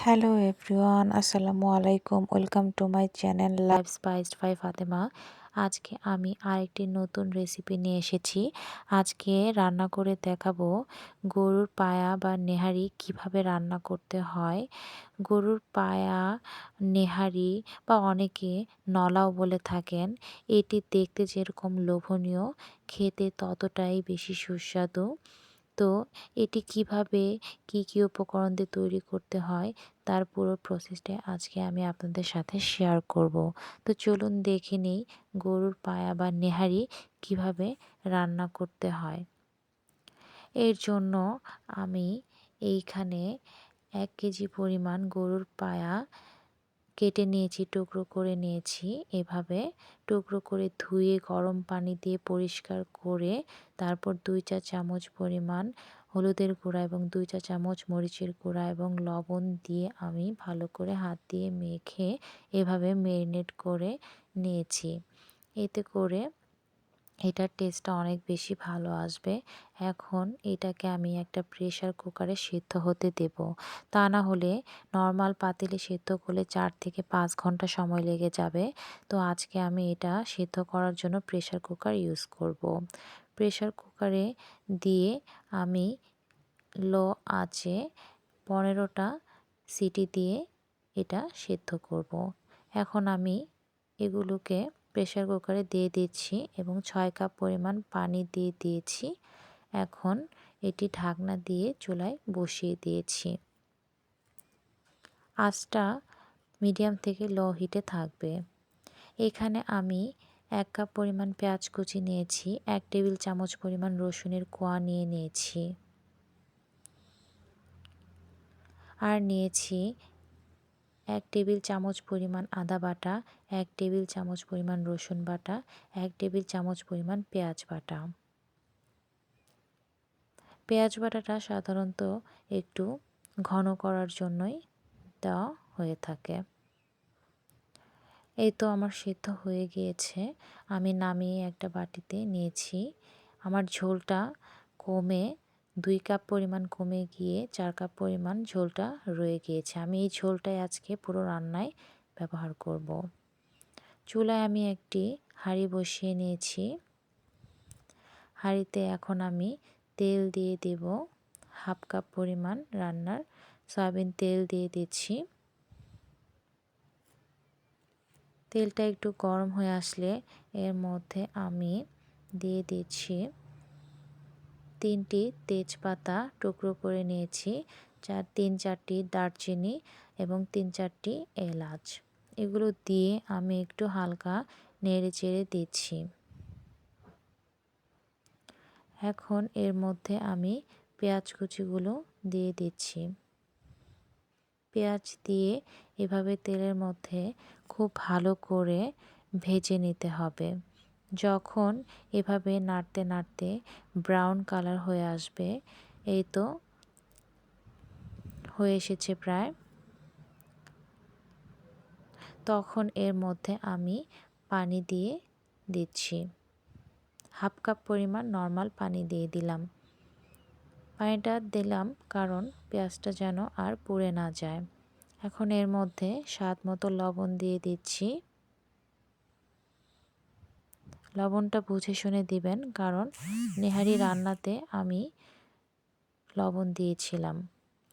Hello everyone আসসালামু আলাইকুম welcome to my channel life spiced by Fatema আজকে আমি আরেকটি নতুন রেসিপি নিয়ে এসেছি। আজকে রান্না করে দেখাবো গরুর পায়া বা নেহারি কীভাবে রান্না করতে হয়। গরুর পায়া, নেহারি বা অনেকে নলাও বলে থাকেন। এটি দেখতে যেরকম লোভনীয়, খেতে ততটাই বেশি সুস্বাদু। তো এটি কীভাবে, কি কি উপকরণ দিয়ে তৈরি করতে হয়, তার পুরো প্রসেসটা আজকে আমি আপনাদের সাথে শেয়ার করব। তো চলুন দেখে নিই গরুর পায়া বা নেহারি কীভাবে রান্না করতে হয়। এর জন্য আমি এইখানে এক কেজি পরিমাণ গরুর পায়া কেটে নিয়েছি, টুকরো করে নিয়েছি। এভাবে টুকরো করে ধুয়ে, গরম পানি দিয়ে পরিষ্কার করে, তারপর দুই চা চামচ পরিমাণ হলুদের গুঁড়া এবং দুই চা চামচ মরিচের গুঁড়া এবং লবণ দিয়ে আমি ভালো করে হাত দিয়ে মেখে এভাবে মেরিনেট করে নিয়েছি। এতে করে এটার টেস্টটা অনেক বেশি ভালো আসবে এখন এটাকে আমি একটা প্রেশার কুকারে সিদ্ধ হতে দেব তা না হলে নর্মাল পাতিলে সিদ্ধ করলে চার থেকে পাঁচ ঘণ্টা সময় লেগে যাবে তো আজকে আমি এটা সিদ্ধ করার জন্য প্রেশার কুকার ইউজ করব। প্রেশার কুকারে দিয়ে আমি লো আঁচে পনেরোটা সিটি দিয়ে এটা সিদ্ধ করব। এখন আমি এগুলোকে প্রেশার কুকারে দিয়ে দিচ্ছি এবং ছয় কাপ পরিমাণ পানি দিয়ে দিয়েছি। এখন এটি ঢাকনা দিয়ে চুলায় বসিয়ে দিয়েছি। আঁচটা মিডিয়াম থেকে লো হিটে থাকবে। এখানে আমি এক কাপ পরিমাণ পেঁয়াজ কুচি নিয়েছি, এক টেবিল চামচ পরিমাণ রসুনের কোয়া নিয়ে নিয়েছি। আর নিয়েছি এক টেবিল চামচ পরিমাণ আদা বাটা, এক টেবিল চামচ পরিমাণ রসুন বাটা, এক টেবিল চামচ পরিমাণ পেঁয়াজ বাটা। পেঁয়াজ বাটাটা সাধারণত একটু ঘন করার জন্যই দেওয়া হয়ে থাকে। এই তো আমার সিদ্ধ হয়ে গিয়েছে। আমি নামিয়ে একটা বাটিতে নিয়েছি। আমার ঝোলটা কমে দুই কাপ পরিমাণ কমে গিয়ে চার কাপ পরিমাণ ঝোলটা রয়ে গিয়েছে। আমি এই ঝোলটাই আজকে পুরো রান্নায় ব্যবহার করব। চুলায় আমি একটি হাঁড়ি বসিয়ে নিয়েছি। হাঁড়িতে এখন আমি তেল দিয়ে দেব হাফ কাপ পরিমাণ রান্নার সয়াবিন তেল দিয়ে দিচ্ছি। তেলটা একটু গরম হয়ে আসলে এর মধ্যে আমি দিয়ে দিচ্ছি। তিনটি তেজপাতা টুকরো করে নিয়েছি। চার, তিন, চারটি দারচিনি এবং তিন, চারটি এলাচ। এগুলো দিয়ে আমি একটু হালকা নেড়ে চেড়ে দিচ্ছি। এখন এর মধ্যে আমি পেঁয়াজ কুচিগুলো দিয়ে দিচ্ছি। পেঁয়াজ দিয়ে এভাবে তেলের মধ্যে খুব ভালো করে ভেজে নিতে হবে। যখন এভাবে নাড়তে নাড়তে ব্রাউন কালার হয়ে আসবে, এই তো হয়ে এসেছে প্রায়। তখন এর মধ্যে আমি পানি দিয়ে দিচ্ছি। হাফ কাপ পরিমাণ নর্মাল পানি দিয়ে দিলাম। পানিটা দিলাম কারণ পেঁয়াজটা যেন আর পুড়ে না যায়। এখন এর মধ্যে স্বাদ মতো লবণ দিয়ে দিচ্ছি। লবণটা বুঝে শুনে দিবেন, কারণ নেহারি রান্নাতে আমি লবণ দিয়েছিলাম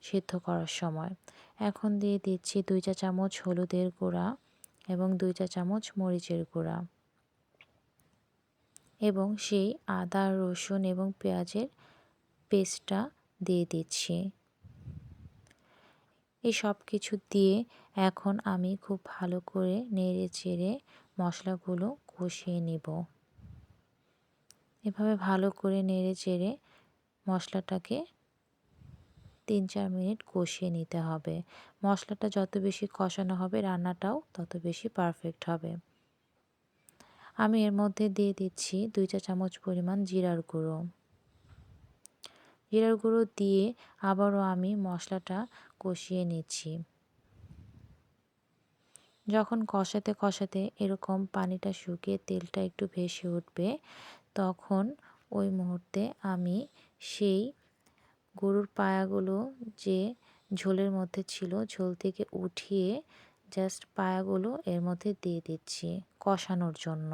সিদ্ধ করার সময়। এখন দিয়ে দিচ্ছি দুই চা চামচ হলুদের গুঁড়া এবং দুই চা চামচ মরিচের গুঁড়া। এবং সেই আদা, রসুন এবং পেঁয়াজের পেস্টটা দিয়ে দিচ্ছি। এই সব কিছু দিয়ে এখন আমি খুব ভালো করে নেড়ে চেড়ে মশলাগুলো কষিয়ে নেব। এভাবে ভালো করে নেড়ে চেড়ে মশলাটাকে তিন চার মিনিট কষিয়ে নিতে হবে। মশলাটা যত বেশি কষানো হবে, রান্নাটাও তত বেশি পারফেক্ট হবে। আমি এর মধ্যে দিয়ে দিচ্ছি দুই চা চামচ পরিমাণ জিরার গুঁড়ো। জিরার গুঁড়ো দিয়ে আবারও আমি মশলাটা কষিয়ে নিচ্ছি। যখন কষাতে কষাতে এরকম পানিটা শুকিয়ে তেলটা একটু ভেসে উঠবে, তখন ওই মুহূর্তে আমি সেই গরুর পায়াগুলো যে ঝোলের মধ্যে ছিল, ঝোল থেকে উঠিয়ে জাস্ট পায়াগুলো এর মধ্যে দিয়ে দিচ্ছি কষানোর জন্য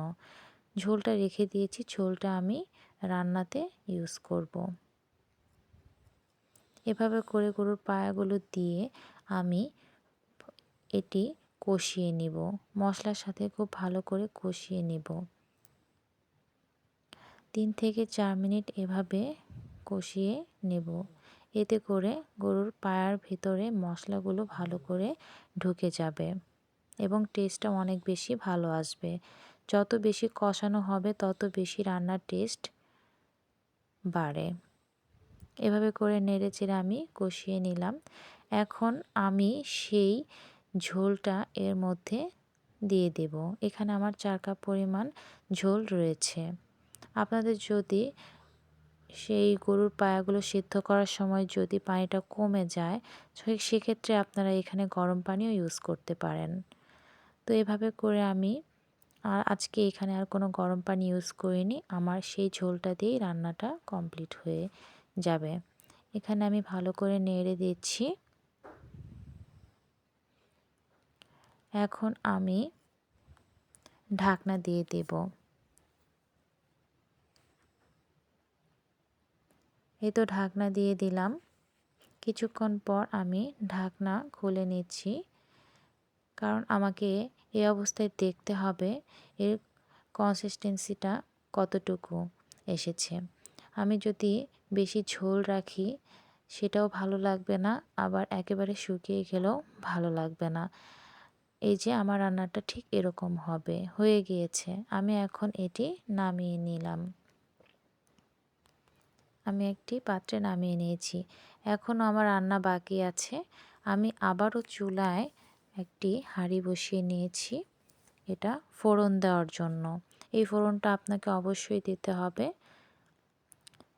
ঝোলটা রেখে দিয়েছি, ঝোলটা আমি রান্নাতে ইউজ করব। এভাবে করে গরুর পায়াগুলো দিয়ে আমি এটি কষিয়ে নিব। মশলার সাথে খুব ভালো করে কষিয়ে নিব। তিন থেকে চার মিনিট এভাবে কষিয়ে নেব। এতে করে গরুর পায়ার ভিতরে মশলাগুলো ভালো করে ঢুকে যাবে এবং টেস্টটা অনেক বেশি ভালো আসবে। যত বেশি কষানো হবে, তত বেশি রান্নার টেস্ট বাড়ে। এভাবে করে নেড়ে চেড়ে আমি কষিয়ে নিলাম। এখন আমি সেই ঝোলটা এর মধ্যে দিয়ে দেব। এখানে আমার চার কাপ পরিমাণ ঝোল রয়েছে। আপনাদের যদি সেই গরুর পায়াগুলো সিদ্ধ করার সময় যদি পানিটা কমে যায় সেক্ষেত্রে আপনারা এখানে গরম পানিও ইউজ করতে পারেন। তো এভাবে করে আমি আর আজকে এখানে আর কোনো গরম পানি ইউজ করিনি। আমার সেই ঝোলটা দিয়েই রান্নাটা কমপ্লিট হয়ে যাবে। এখানে আমি ভালো করে নেড়ে দিচ্ছি। এখন আমি ঢাকনা দিয়ে দেব। এই তো ঢাকনা দিয়ে দিলাম। কিছুক্ষণ পর আমি ঢাকনা খুলে নিচ্ছি। কারণ আমাকে এই অবস্থায় দেখতে হবে এর কনসিস্টেন্সিটা কতটুকু এসেছে। আমি যদি বেশি ঝোল রাখি, সেটাও ভালো লাগবে না। আবার একেবারে শুকিয়ে গেলেও ভালো লাগবে না। এই যে আমার রান্নাটা ঠিক এরকম হবে, হয়ে গিয়েছে। আমি এখন এটি নামিয়ে নিলাম। আমি একটি পাত্রে নামিয়ে নিয়েছি। এখনও আমার রান্না বাকি আছে। আমি আবারও চুলায় একটি হাঁড়ি বসিয়ে নিয়েছি। এটা ফোড়ন দেওয়ার জন্য। এই ফোড়নটা আপনাকে অবশ্যই দিতে হবে।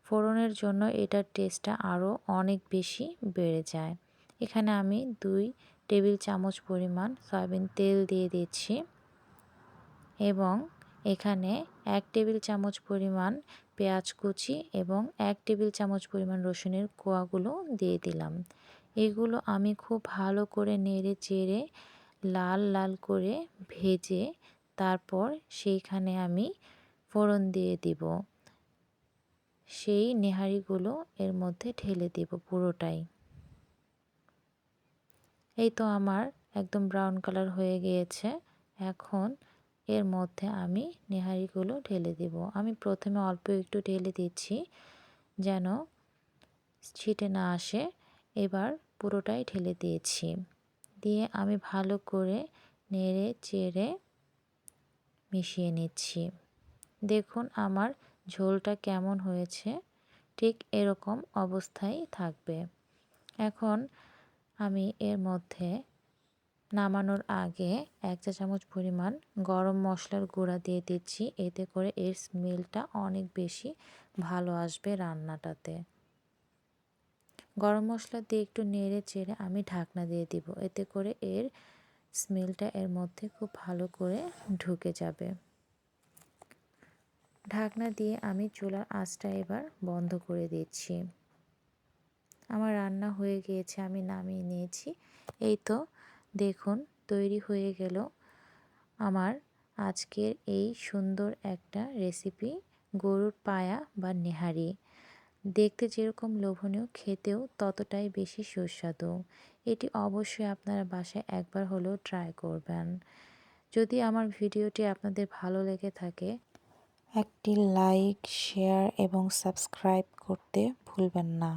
ফোড়নের জন্য এটার টেস্টটা আরও অনেক বেশি বেড়ে যায়। এখানে আমি দুই টেবিল চামচ পরিমাণ সয়াবিন তেল দিয়ে দিচ্ছি এবং এখানে এক টেবিল চামচ পরিমাণ পেঁয়াজ কুচি এবং এক টেবিল চামচ পরিমাণ রসুনের কোয়াগুলো দিয়ে দিলাম। এগুলো আমি খুব ভালো করে নেড়ে চেড়ে লাল লাল করে ভেজে তারপর সেইখানে আমি ফোড়ন দিয়ে দিব। সেই নেহারিগুলো এর মধ্যে ঢেলে দেব পুরোটাই। এই তো আমার একদম ব্রাউন কালার হয়ে গিয়েছে। এখন এর মধ্যে আমি নেহারিগুলো ঢেলে দেব। আমি প্রথমে অল্প একটু ঢেলে দিচ্ছি যেন ছিটে না আসে। এবার পুরোটাই ঢেলে দিয়েছি। দিয়ে আমি ভালো করে নেড়ে চেড়ে মিশিয়ে নিচ্ছি। দেখুন আমার ঝোলটা কেমন হয়েছে। ঠিক এরকম অবস্থায় থাকবে। এখন আমি এর মধ্যে নামানোর আগে এক চা চামচ পরিমাণ গরম মশলার গুঁড়া দিয়ে দিচ্ছি। এতে করে এর স্মেলটা অনেক বেশি ভালো আসবে রান্নাটাতে। গরম মশলা দিয়ে একটু নেড়ে চেড়ে আমি ঢাকনা দিয়ে দিব। এতে করে এর স্মেলটা এর মধ্যে খুব ভালো করে ঢুকে যাবে। ঢাকনা দিয়ে আমি চুলার আঁচটা এবার বন্ধ করে দিচ্ছি। আমার রান্না হয়ে গিয়েছে, আমি নামিয়ে নিয়েছি। এই তো, দেখুন, তৈরি হয়ে গেল আমার আজকের এই সুন্দর একটা রেসিপি গরুর পায়া বা নেহারি। দেখতে যেরকম লোভনীয়, খেতেও ততটাই বেশি সুস্বাদু। এটি অবশ্যই আপনারা বাসায় একবার হলেও ট্রাই করবেন। যদি আমার ভিডিওটি আপনাদের ভালো লেগে থাকে, একটি লাইক শেয়ার এবং সাবস্ক্রাইব করতে ভুলবেন না।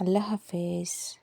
আল্লাহ হাফেজ